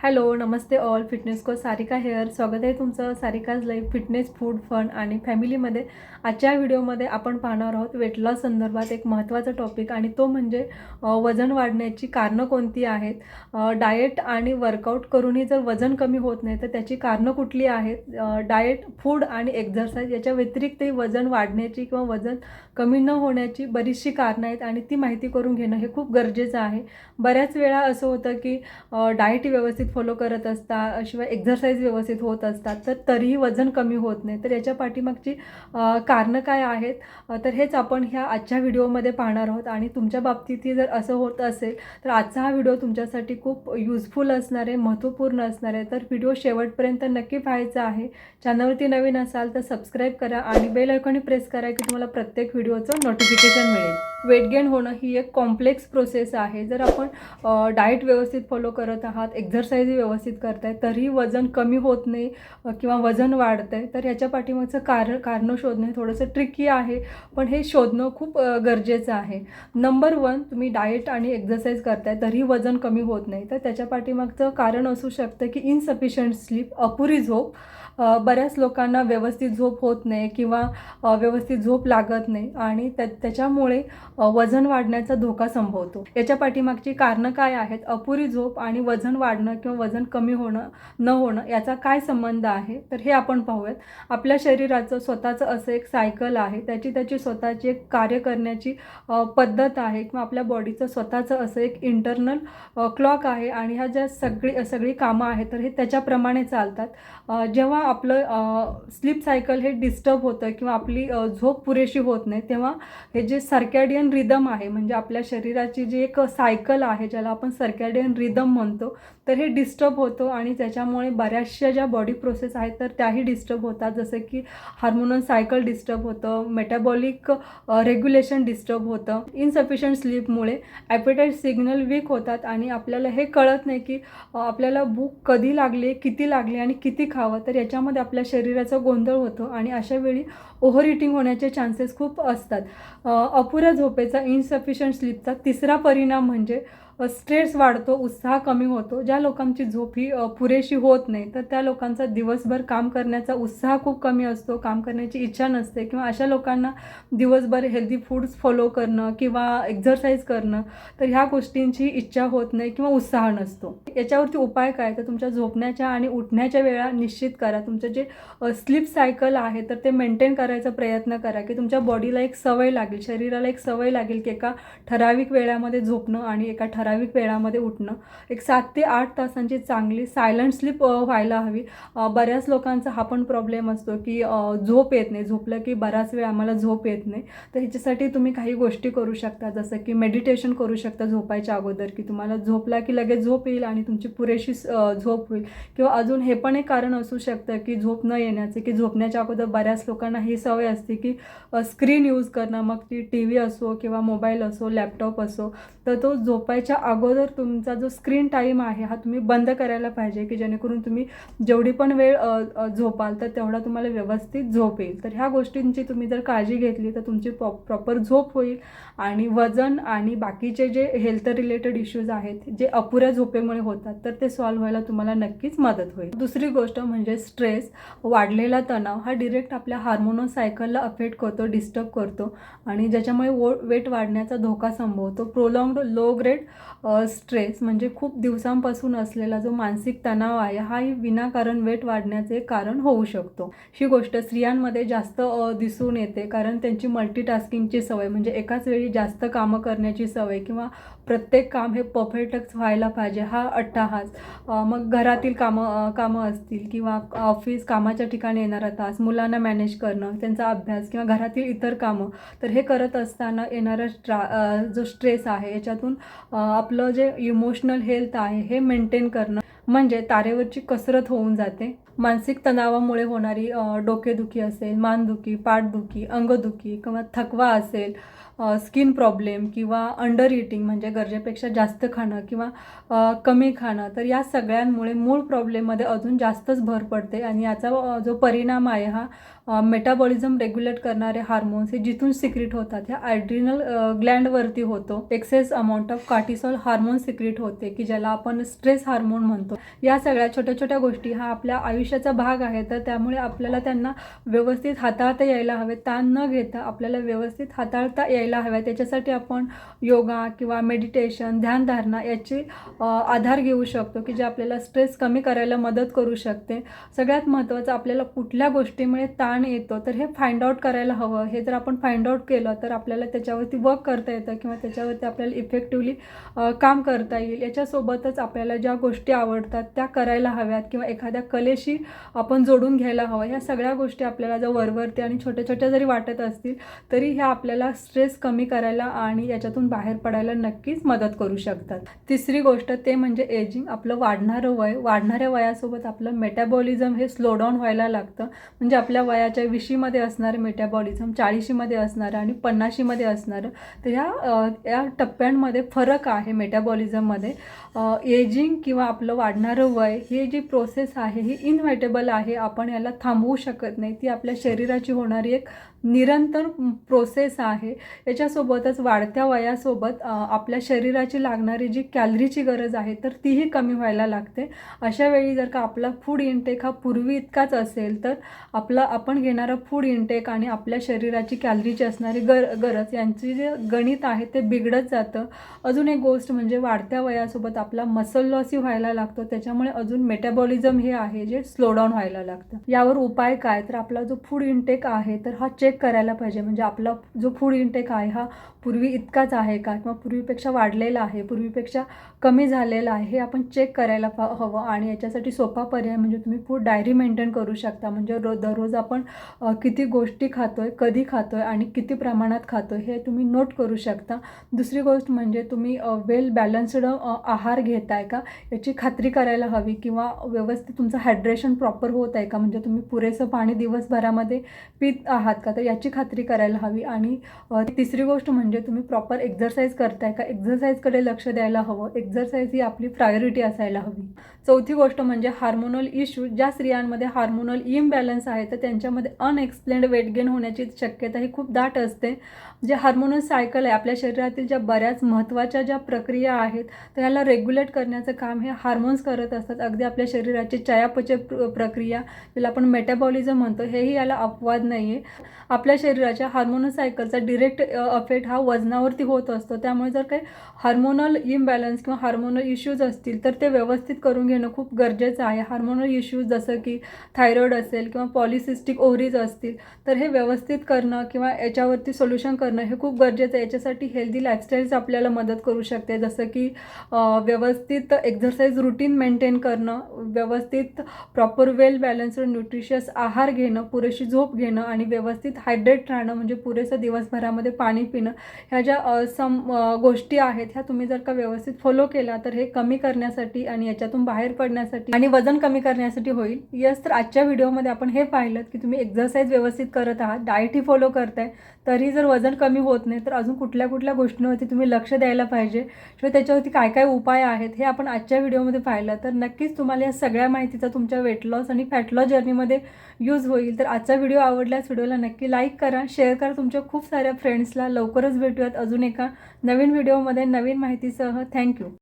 Hello नमस्ते all fitness को Sarika hair स्वागत आहे तुमचं Sarika's life fitness food fun आणि फॅमिलीमध्ये आजच्या व्हिडिओमध्ये आपण पाहणार आहोत वेट लॉस संदर्भात एक महत्त्वाचा टॉपिक आणि तो म्हणजे वजन वाढण्याची कारणं कोणती आहेत? डाएट आणि वर्कआउट करूनही जर वजन कमी होत नाही तर त्याची कारणं कुठली आहेत? डाएट फूड आणि एक्झरसाईज याच्या व्यतिरिक्तही वजन वाढण्याची किंवा वजन कमी न होण्याची बरीचशी कारणं आहेत आणि ती माहिती करून घेणं हे खूप गरजेचं आहे. बऱ्याच वेळा असं होतं की डाएट व्यवस्थित फॉलो करत असता शिवाय एक्झरसाईज व्यवस्थित होत असतात तर तरीही वजन कमी होत नाही. तर याच्या पाठीमागची कारणं काय आहेत? तर हेच आपण ह्या आजच्या व्हिडिओमध्ये पाहणार आहोत. आणि तुमच्या बाबतीतही जर असं होत असेल तर आजचा हा व्हिडिओ तुमच्यासाठी खूप युजफुल असणार आहे महत्त्वपूर्ण असणार आहे. तर व्हिडिओ शेवटपर्यंत नक्की पाहायचा आहे. चॅनलवरती नवीन असाल तर सबस्क्राईब करा आणि बेल आयकॉनी प्रेस करा की तुम्हाला प्रत्येक व्हिडिओचं नोटिफिकेशन मिळेल. वेट गेन होणं ही एक कॉम्प्लेक्स प्रोसेस आहे. जर आपण डाएट व्यवस्थित फॉलो करत आहात एक्सरसाइज व्यवस्थित करताय तरीही वजन कमी होत नाही किंवा वजन वाढतं आहे तर याच्या पाठीमागचं कारण कारणं शोधणं थोडंसं ट्रिकी आहे. पण हे शोधणं खूप गरजेचं आहे. नंबर वन तुम्ही डाएट आणि एक्झरसाईज करताय तरीही वजन कमी होत नाही. तर त्याच्या पाठीमागचं कारण असू शकतं की इनसफिशियंट स्लीप अपुरी झोप बऱ्याच लोकांना व्यवस्थित झोप होत नाही किंवा व्यवस्थित झोप लागत नाही आणि त्या त्याच्यामुळे वजन वाढण्याचा धोका संभवतो. याच्या पाठीमागची कारणं काय आहेत? अपुरी झोप आणि वजन वाढणं किंवा वजन कमी होणं न होणं याचा काय संबंध आहे? तर हे आपण पाहूयात. आपल्या शरीराचं स्वतःचं असं एक सायकल आहे. त्याची त्याची स्वतःची एक कार्य करण्याची पद्धत आहे किंवा आपल्या बॉडीचं स्वतःचं असं एक इंटरनल क्लॉक आहे आणि ह्या ज्या सगळी सगळी कामं आहेत तर हे त्याच्याप्रमाणे चालतात. जेव्हा आपलं स्लीप सायकल हे डिस्टर्ब होतं किंवा आपली झोप पुरेशी होत नाही तेव्हा हे जे सर्कॅडियन रिदम आहे म्हणजे आपल्या शरीराची जी एक सायकल आहे ज्याला आपण सर्कॅडियन रिदम म्हणतो तर हे डिस्टर्ब होतं आणि त्याच्यामुळे बऱ्याचशा ज्या बॉडी प्रोसेस आहेत तर त्याही डिस्टर्ब होतात. जसं की हार्मोनल सायकल डिस्टर्ब होतं मेटाबॉलिक रेग्युलेशन डिस्टर्ब होतं. इनसफिशियंट स्लीपमुळे ॲपेटाईट सिग्नल वीक होतात आणि आपल्याला हे कळत नाही की आपल्याला भूक कधी लागली किती लागली आणि किती खावं. तर याच्यामध्ये आपल्या शरीराचा गोंधळ होतो आणि अशा वेळी ओव्हर इटिंग होण्याचे चान्सेस खूप असतात. अपुऱ्या झोपेचा इनसफिशियंट स्लीपचा तिसरा परिणाम म्हणजे स्ट्रेस वाढतो उत्साह कमी होतो. ज्या लोकांची झोप ही पुरेशी होत नाही तर त्या लोकांचा दिवसभर काम करण्याचा उत्साह खूप कमी असतो काम करण्याची इच्छा नसते किंवा अशा लोकांना दिवसभर हेल्दी फूड्स फॉलो करणं किंवा एक्झरसाईज करणं तर ह्या गोष्टींची इच्छा होत नाही किंवा उत्साह नसतो. याच्यावरती उपाय काय? तर तुमच्या झोपण्याच्या आणि उठण्याच्या वेळा निश्चित करा. तुमचं जे स्लीप सायकल आहे तर ते मेंटेन करायचा प्रयत्न करा की तुमच्या बॉडीला एक सवय लागेल शरीराला एक सवय लागेल की एका ठराविक वेळामध्ये झोपणं आणि एका ठरा ठराविक वेळामध्ये उठणं. एक सात ते आठ तासांची चांगली सायलंट स्लीप व्हायला हवी. बऱ्याच लोकांचा हा पण प्रॉब्लेम असतो की झोप येत नाही. झोपलं की बराच वेळ आम्हाला झोप येत नाही. तर ह्याच्यासाठी तुम्ही काही गोष्टी करू शकता. जसं की मेडिटेशन करू शकता झोपायच्या अगोदर की तुम्हाला झोपला की लगेच झोप येईल आणि तुमची पुरेशी झोप होईल. किंवा अजून हे पण एक कारण असू शकतं की झोप न येण्याचे की झोपण्याच्या अगोदर बऱ्याच लोकांना ही सवय असते की स्क्रीन यूज करणं. मग ती टी व्ही असो किंवा मोबाईल असो लॅपटॉप असो तर तो झोपायच्या अगोदर तुमचा जो स्क्रीन टाईम आहे हा तुम्ही बंद करायला पाहिजे की जेणेकरून तुम्ही जेवढी पण वेळ झोपाल तर तेवढा तुम्हाला व्यवस्थित झोप येईल. तर ह्या गोष्टींची तुम्ही जर काळजी घेतली तर तुमची प्रॉ प्रॉपर झोप होईल आणि वजन आणि बाकीचे जे हेल्थ रिलेटेड इश्यूज आहेत जे अपुऱ्या झोपेमुळे होतात तर ते सॉल्व्ह व्हायला तुम्हाला नक्कीच मदत होईल. दुसरी गोष्ट म्हणजे स्ट्रेस वाढलेला तणाव हा डिरेक्ट आपल्या हार्मोनो सायकलला अफेक्ट करतो डिस्टर्ब करतो आणि ज्याच्यामुळे वो वेट वाढण्याचा धोका संभवतो. प्रोलॉंगड लो ग्रेड स्ट्रेस म्हणजे खूप दिवसांपासून असलेला जो मानसिक तणाव आहे हाही विनाकारण वेट वाढण्याचे कारण होऊ शकतो. ही गोष्ट स्त्रियांमध्ये जास्त दिसून येते. कारण त्यांची मल्टीटास्किंगची सवय म्हणजे एकाच वेळी जास्त कामं करण्याची सवय किंवा प्रत्येक काम हे परफेक्टच व्हायला पाहिजे हा अट्टाहास. मग घरातील कामं कामं असतील किंवा ऑफिस कामाच्या ठिकाणी येणारा तास मुलांना मॅनेज करणं त्यांचा अभ्यास किंवा घरातील इतर कामं तर हे करत असताना येणारा स्ट्रा जो स्ट्रेस आहे याच्यातून आपलं जे इमोशनल हेल्थ आहे हे मेंटेन करणं म्हणजे तारेवरची कसरत होऊन जाते. मानसिक तणावामुळे होणारी डोकेदुखी असेल मानदुखी पाठदुखी अंगदुखी किंवा थकवा असेल स्किन प्रॉब्लेम किंवा अंडर इटिंग म्हणजे गरजेपेक्षा जास्त खाणं किंवा कमी खाणं तर या सगळ्यांमुळे मूळ प्रॉब्लेममध्ये अजून जास्तच भर पडते. आणि याचा जो परिणाम आहे हा मेटाबॉलिझम रेग्युलेट करणारे हार्मोन्स हे जिथून सिक्रिट होतात ह्या ॲड्रिनल ग्लँडवरती होतो. Excess amount of cortisol hormone secrete होते की ज्याला आपण स्ट्रेस हार्मोन म्हणतो. या सगळ्या छोट्या छोट्या गोष्टी हा आपल्या आयुष्याचा भाग आहे तर त्यामुळे आपल्याला त्यांना व्यवस्थित हाताळता यायला हवे. ताण न घेता आपल्याला व्यवस्थित हाताळता यायला हव्या त्याच्यासाठी आपण योगा किंवा मेडिटेशन ध्यानधारणा याची आधार घेऊ शकतो की जे आपल्याला स्ट्रेस कमी करायला मदत करू शकते. सगळ्यात महत्त्वाचं आपल्याला कुठल्या गोष्टीमुळे ताण येतो तर हे फाइंड आउट करायला हवं. हे जर आपण फाइंड आउट केलं तर आपल्याला त्याच्यावरती वर्क करता येतं किंवा त्याच्यावरती आपल्याला इफेक्टिवली काम करता येईल. याच्यासोबतच आपल्याला ज्या गोष्टी आवडतात त्या करायला हव्यात किंवा एखाद्या कलेशी आपण जोडून घ्यायला हवं. ह्या सगळ्या गोष्टी आपल्याला जर वरवरती आणि छोट्या छोट्या जरी वाटत असतील तरी ह्या आपल्याला स्ट्रेस कमी करायला आणि याच्यातून बाहेर पडायला नक्कीच मदत करू शकतात. तिसरी गोष्ट ते म्हणजे एजिंग आपलं वाढणारं वय वाढणाऱ्या वयासोबत आपलं मेटाबॉलिझम हे स्लो डाऊन व्हायला लागतं. म्हणजे आपल्या वयाच्या विशीमध्ये असणारं मेटाबॉलिझम चाळीशीमध्ये असणारं आणि पन्नाशीमध्ये असणारं तर ह्या या टप्प्यांमध्ये फरक आहे मेटाबॉलिझममध्ये. एजिंग किंवा आपलं वाढणारं वय हे जी प्रोसेस आहे ही इनव्हायटेबल आहे आपण याला थांबवू शकत नाही. ती आपल्या शरीराची होणारी एक निरंतर प्रोसेस आहे. याच्यासोबतच वाढत्या वयासोबत आपल्या शरीराची लागणारी जी कॅलरीची गरज आहे तर तीही कमी व्हायला लागते. अशा वेळी जर का आपला फूड इनटेक हा पूर्वी इतकाच असेल तर आपला आपण आपण घेणारा फूड इनटेक आणि आपल्या शरीराची कॅलरीची असणारी गर गरज यांची जे गणित आहे ते बिघडत जातं. अजून एक गोष्ट म्हणजे वाढत्या वयासोबत आपला मसल लॉसही व्हायला लागतो. त्याच्यामुळे अजून मेटाबॉलिझम हे आहे जे स्लोडाऊन व्हायला लागतं. यावर उपाय काय? तर आपला जो फूड इनटेक आहे तर हा चेक करायला पाहिजे. म्हणजे आपला जो फूड इनटेक आहे हा पूर्वी इतकाच आहे का? किंवा पूर्वीपेक्षा वाढलेला आहे पूर्वीपेक्षा कमी झालेला आहे हे आपण चेक करायला पा हवं. आणि याच्यासाठी सोपा पर्याय म्हणजे तुम्ही फूड डायरी मेंटेन करू शकता. म्हणजे रोज दररोज आपण आपण किती गोष्टी खातोय कधी खातोय आणि किती प्रमाणात खातोय हे तुम्ही नोट करू शकता. दुसरी गोष्ट म्हणजे तुम्ही वेल बॅलन्स्ड आहार घेत आहे का? याची खात्री करायला हवी किंवा व्यवस्थित तुमचं हायड्रेशन प्रॉपर होत आहे का? म्हणजे तुम्ही पुरेसं पाणी दिवसभरामध्ये पित आहात का? तर याची खात्री करायला हवी. आणि तिसरी गोष्ट म्हणजे तुम्ही प्रॉपर एक्झरसाईज करताय का? एक्झरसाईजकडे लक्ष द्यायला हवं. एक्झरसाईज ही आपली प्रायोरिटी असायला हवी. चौथी गोष्ट म्हणजे हार्मोनल इश्यू ज्या स्त्रियांमध्ये हार्मोनल इम्बॅलन्स आहे तर त्यांच्या त्यांच्यामध्ये अनएक्सप्लेन्ड वेट गेन होण्याची शक्यता ही खूप दाट असते. जे हार्मोनल सायकल आहे आपल्या शरीरातील ज्या बऱ्याच महत्त्वाच्या ज्या प्रक्रिया आहेत तर याला रेग्युलेट करण्याचं काम हे हार्मोन्स करत असतात. अगदी आपल्या शरीराची चयापचय प्रक्रिया ज्याला आपण मेटाबॉलिझम म्हणतो हेही याला अपवाद नाही आहे आपल्या शरीराच्या हार्मोनल सायकलचा डिरेक्ट अफेक्ट हा वजनावरती होत असतो. त्यामुळे जर काही हार्मोनल इम्बॅलन्स किंवा हार्मोनल इश्यूज असतील तर ते व्यवस्थित करून घेणं खूप गरजेचं आहे. हार्मोनल इश्यूज जसं की थायरॉइड असेल किंवा पॉलिसिस्टिक ओव्हरीज असतील तर हे व्यवस्थित करणं किंवा याच्यावरती सोल्युशन करणं हे खूप गरजेचं आहे. याच्यासाठी हेल्दी लाईफस्टाईल्स आपल्याला मदत करू शकते. जसं की व्यवस्थित एक्झरसाईज रुटीन मेंटेन करणं व्यवस्थित प्रॉपर वेल बॅलन्स्ड न्यूट्रिशियस आहार घेणं पुरेशी झोप घेणं आणि व्यवस्थित हायड्रेट राहणं म्हणजे पुरेसं दिवसभरामध्ये पाणी पिणं ह्या ज्या सम गोष्टी आहेत ह्या तुम्ही जर का व्यवस्थित फॉलो केला तर हे कमी करण्यासाठी आणि याच्यातून बाहेर पडण्यासाठी आणि वजन कमी करण्यासाठी होईल. यस तर आजच्या व्हिडिओमध्ये आपण हे पाहिलं की तुम्ही एक्झरसाईज व्यवस्थित करत आहात डायटही फॉलो करताय तरी जर वजन कमी होत नाही तर अजून कुठल्या कुठल्या गोष्टींवरती तुम्ही लक्ष द्यायला पाहिजे? किंवा त्याच्यावरती काय काय उपाय आहेत हे आपण आजच्या व्हिडिओमध्ये पाहिलं. तर नक्कीच तुम्हाला या सगळ्या माहितीचा तुमच्या वेट लॉस आणि फॅट लॉस जर्नीमध्ये यूज होईल. तर आजचा व्हिडिओ आवडल्यास व्हिडिओला नक्की लाईक करा शेअर करा तुमच्या खूप साऱ्या फ्रेंड्सला लवकरच भेटूयात अजून एका नवीन व्हिडिओमध्ये नवीन माहितीसह. थँक्यू